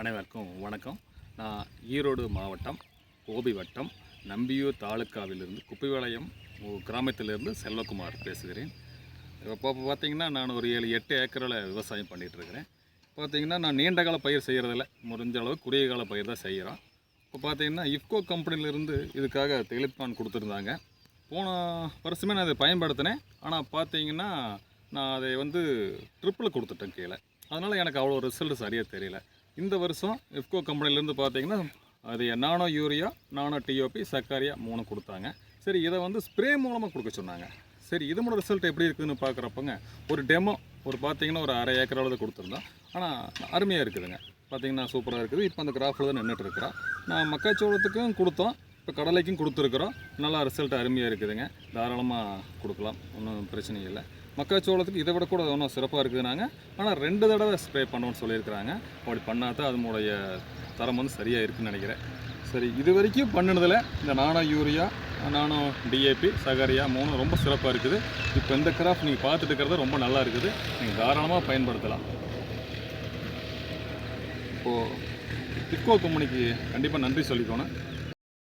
அனைவருக்கும் வணக்கம். நான் ஈரோடு மாவட்டம் கோபி வட்டம் நம்பியூர் தாலுக்காவிலிருந்து குப்பைவாளையம் கிராமத்திலிருந்து செல்வகுமார் பேசுகிறேன். இப்போ பார்த்தீங்கன்னா நான் ஒரு ஏழு எட்டு ஏக்கரில் விவசாயம் பண்ணிகிட்டு இருக்கிறேன் பார்த்தீங்கன்னா நான் நீண்ட கால பயிர் செய்கிறதில்ல. முடிஞ்ச அளவு குறுகிய கால பயிர் தான் செய்கிறோம். இப்போ பார்த்தீங்கன்னா இஃப்கோ கம்பெனிலேருந்து இதுக்காக தெளிப்பான் கொடுத்துருந்தாங்க. போன வருஷமே நான் அதை பயன்படுத்தினேன். ஆனால் பார்த்தீங்கன்னா நான் அதை வந்து ட்ரிப்பில் கொடுத்துட்டேன் கீழே. அதனால் எனக்கு அவ்வளோ ரிசல்ட் சரியாக தெரியல. இந்த வருஷம் இஃப்கோ கம்பெனிலேருந்து பார்த்தீங்கன்னா அது நானோ யூரியா நானோ டிஓபி சக்காரியா மூணு கொடுத்தாங்க. சரி இதை வந்து ஸ்ப்ரே மூலமாக கொடுக்க சொன்னாங்க. சரி இதனோட ரிசல்ட் எப்படி இருக்குதுன்னு பார்க்குறப்பங்க ஒரு டெமோ ஒரு பார்த்தீங்கன்னா ஒரு அரை ஏக்கர் அளவு கொடுத்துருந்தோம். ஆனால் அருமையாக இருக்குதுங்க. பார்த்தீங்கன்னா சூப்பராக இருக்குது. இப்போ அந்த கிராஃபில் தான் நின்றுட்டு இருக்கிறோம். நான் மக்காச்சோளத்துக்கும் கொடுத்தோம். இப்போ கடலைக்கும் கொடுத்துருக்குறோம். நல்லா ரிசல்ட் அருமையாக இருக்குதுங்க. தாராளமாக கொடுக்கலாம். ஒன்றும் பிரச்சனை இல்லை. மக்காச்சோளத்துக்கு இதை விட கூட ஒன்றும் சிறப்பாக இருக்குதுனாங்க ஆனால் ரெண்டு தடவை ஸ்ப்ரே பண்ணணும்னு சொல்லியிருக்கிறாங்க. அப்படி பண்ணால் தான் அதனுடைய தரம் வந்து சரியாக இருக்குன்னு நினைக்கிறேன். சரி இது வரைக்கும் பண்ணினதில் இந்த நானோ யூரியா நானோ டிஏபி சகரியா மூணு ரொம்ப சிறப்பாக இருக்குது. இப்போ இந்த கிராஃப் நீங்கள் பார்த்துட்டு இருக்கிறது ரொம்ப நல்லா இருக்குது. நீங்கள் தாராளமாக பயன்படுத்தலாம். இப்போது இக்கோ கம்பெனிக்கு கண்டிப்பாக நன்றி சொல்லிக்கோணும்.